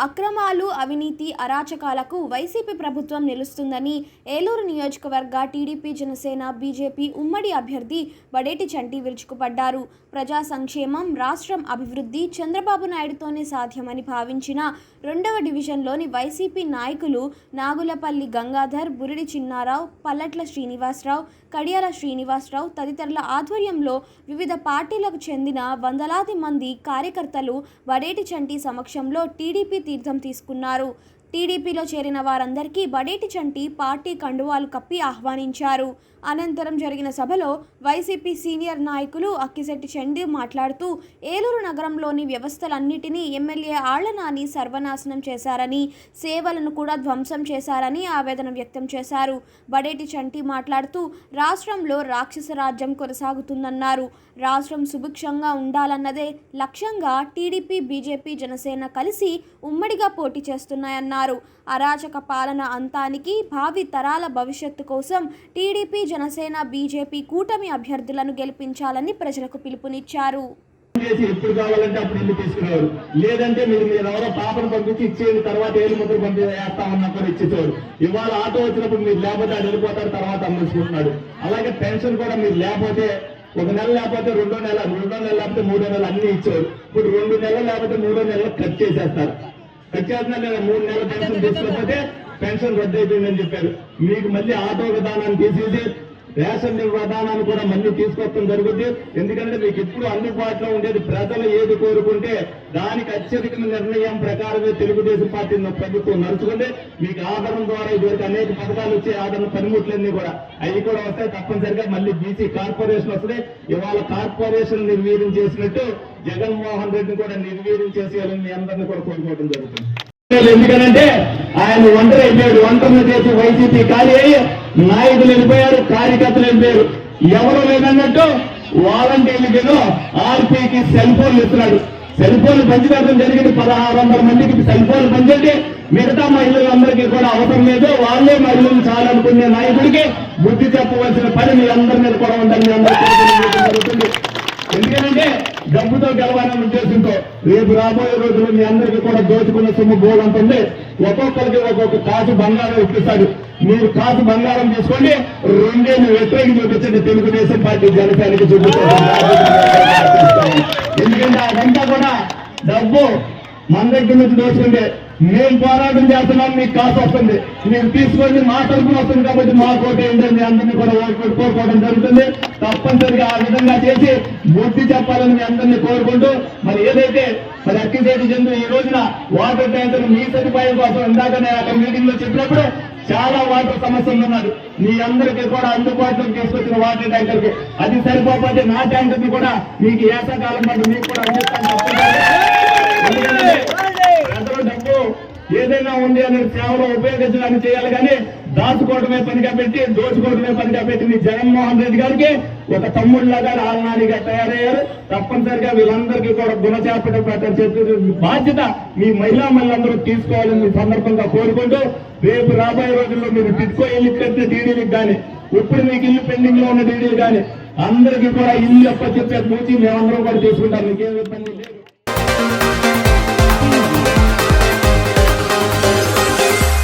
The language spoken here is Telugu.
అక్రమాలు అవినీతి అరాచకాలకు వైసీపీ ప్రభుత్వం నిలుస్తుందని ఏలూరు నియోజకవర్గ టీడీపీ జనసేన బీజేపీ ఉమ్మడి అభ్యర్థి బడేటి చంటి విరుచుకుపడ్డారు. ప్రజా సంక్షేమం రాష్ట్రం అభివృద్ధి చంద్రబాబు నాయుడుతోనే సాధ్యమని భావించిన రెండవ డివిజన్లోని వైసీపీ నాయకులు నాగులపల్లి గంగాధర్ బురిడి చిన్నారావు పల్లట్ల శ్రీనివాసరావు కడియాల శ్రీనివాసరావు తదితరుల ఆధ్వర్యంలో వివిధ పార్టీలకు చెందిన వందలాది మంది కార్యకర్తలు వడేటి చంటి సమక్షంలో టీడీపీ తీర్థం తీసుకున్నారు. టీడీపీలో చేరిన వారందరికీ బడేటి చంటి పార్టీ కండువాలు కప్పి ఆహ్వానించారు. అనంతరం జరిగిన సభలో వైసీపీ సీనియర్ నాయకులు అక్కిశెట్టి చండి మాట్లాడుతూ ఏలూరు నగరంలోని వ్యవస్థలన్నిటినీ ఎమ్మెల్యే ఆళ్ళనాని సర్వనాశనం చేశారని సేవలను కూడా ధ్వంసం చేశారని ఆవేదన వ్యక్తం చేశారు. బడేటి చంటి మాట్లాడుతూ రాష్ట్రంలో రాక్షస రాజ్యం కొనసాగుతుందన్నారు. రాష్ట్రం సుభిక్షంగా ఉండాలన్నదే లక్ష్యంగా టీడీపీ బీజేపీ జనసేన కలిసి ఉమ్మడిగా పోటీ చేస్తున్నాయన్నారు. అన్నారు. అరాచక పాలన అంతానికి భావి తరాల భవిష్యత్తు కోసం టీడీపీ జనసేన బీజేపీ కూటమి అభ్యర్థులను గెలిపించాలని ప్రజలకు పిలుపునిచ్చారు. చేసి ఎప్పుడు కావాలంటే అప్పుడు ఇల్లు తీసుకునేవారు లేదంటే మీరు మీరు ఎవరో పాపను పంపించి ఇచ్చేయండి తర్వాత ఏళ్ళు ముద్ర పంపి వేస్తామన్నా కూడా ఇచ్చేసేవారు ఇవాళ ఆటో వచ్చినప్పుడు మీరు లేకపోతే అది వెళ్ళిపోతారు తర్వాత అమ్మేసుకుంటున్నాడు అలాగే పెన్షన్ కూడా మీరు లేకపోతే ఒక నెల లేకపోతే రెండో నెల రెండో నెల లేకపోతే మూడో నెల అన్ని ఇచ్చారు ఇప్పుడు రెండు నెలలు లేకపోతే మూడో నెలలు కట్ చేసేస్తారు. చేస్తున్నారు లేదా మూడు నెలల పెన్షన్ తీసుకోకపోతే పెన్షన్ రద్దు అయిపోయిందని చెప్పారు. మీకు మళ్ళీ ఆటో విధానాన్ని తీసేసి రేషన్ విధానాన్ని కూడా మళ్ళీ తీసుకొస్తాం జరుగుతుంది ఎందుకంటే మీకు ఎప్పుడు అందుబాటులో ఉండేది ప్రజలు ఏది కోరుకుంటే దానికి అత్యధిక నిర్ణయం ప్రకారమే తెలుగుదేశం పార్టీ ప్రభుత్వం నడుచుకుంటే మీకు ఆదరణ ద్వారా ఇదివరకు అనేక పథకాలు వచ్చే ఆదరణ పనిముట్లన్నీ కూడా. అవి కూడా వస్తాయి తప్పనిసరిగా మళ్ళీ బీసీ కార్పొరేషన్ వస్తాయి ఇవాళ కార్పొరేషన్ నిర్వీర్యం చేసినట్టు జగన్మోహన్ రెడ్డిని కూడా నిర్వీర్యం చేసేయాలని మీ అందరినీ కూడా కోరుకోవడం జరుగుతుంది. ఎందుకనంటే ఆయన ఒంటరి అయిపోయాడు. ఒంటరిని చేసి వైసీపీ ఖాళీ అయ్యి నాయకులు వెళ్ళిపోయారు కార్యకర్తలు వెళ్ళిపోయారు ఎవరు లేదన్నట్టు వాలంటీర్లకేనో ఆర్పీకి సెల్ ఫోన్లు ఇస్తున్నాడు. సెల్ ఫోన్లు పంచిపెట్టడం జరిగింది. పదహారు వందల మందికి సెల్ ఫోన్లు పంచండి. మిగతా మహిళలందరికీ కూడా అవసరం లేదు. వాళ్ళే మహిళలు చాలనుకునే నాయకుడికి బుద్ధి చెప్పవలసిన పని మీ అందరి మీద కూడా ఉందని మీ అందరికీ జరుగుతుంది. ఎందుకంటే డబ్బుతో గెలవాలనే ఉద్దేశంతో రేపు రాబోయే రోజుల్లో మీ అందరికీ కూడా దోచుకున్న సొమ్ము బోలంటుంది ఒక్కొక్కరికి ఒక్కొక్క కాసు బంగారం ఇప్పిస్తాడు. మీరు కాసు బంగారం తీసుకోండి రెండేళ్ళు వ్యతిరేకి చూపించండి తెలుగుదేశం పార్టీ జనసేనకి చూపిస్తారు ఎందుకంటే అదంతా కూడా డబ్బు మన దగ్గర నుంచి దోచుకుంటే మేము పోరాటం చేస్తున్నాం మీకు కాసు వస్తుంది. మీరు తీసుకొని మా తరఫున వస్తుంది కాబట్టి మా కోట ఏంటంటే అందరినీ కూడా కోరుకోవడం జరుగుతుంది. తప్పనిసరిగా ఆ విధంగా చేసి బుద్ధి చెప్పాలని మీ అందరినీ కోరుకుంటూ మరి ఏదైతే మరి అక్కిసేటి చెందు ఈ రోజున వాటర్ ట్యాంకర్ మీ సదుపాయం కోసం ఇందాకనే అక్కడ మీటింగ్లో చెప్పినప్పుడు చాలా వాటర్ సమస్యలు ఉన్నారు. మీ అందరికీ కూడా అందుబాటులోకి తీసుకొచ్చిన వాటర్ ట్యాంకర్కి అది సరిపోతే నా ట్యాంకర్ని కూడా మీకు ఏసాకాలం పాటు మీకు కూడా అందిస్తాను తప్పనిసరిగా. ఎందుకంటే ప్రజల డబ్బు ఏదైనా ఉంది అనేది సేవలో ఉపయోగించడానికి చేయాలి కానీ దాచుకోవడమే పనిగా పెట్టి దోచుకోవడమే పనిగా పెట్టి మీ జగన్మోహన్ రెడ్డి గారికి ఒక తమ్ముళ్ళగా ఆలనాడిగా తయారయ్యారు. తప్పనిసరిగా వీళ్ళందరికీ కూడా గుణచేపట చెప్పి బాధ్యత మీ మహిళా మహిళలందరూ తీసుకోవాలని ఈ సందర్భంగా కోరుకుంటూ రేపు రాబోయే రోజుల్లో మీరు టిట్కో ఇల్లు కట్టిన డీడీలకు కానీ ఇప్పుడు మీకు ఇల్లు పెండింగ్లో ఉన్న డీడీలు కానీ అందరికీ కూడా ఇల్లు ఎప్ప చెప్పే పూచి మేమందరం కూడా తీసుకుంటాం. మీకేం ఇబ్బంది లేదు.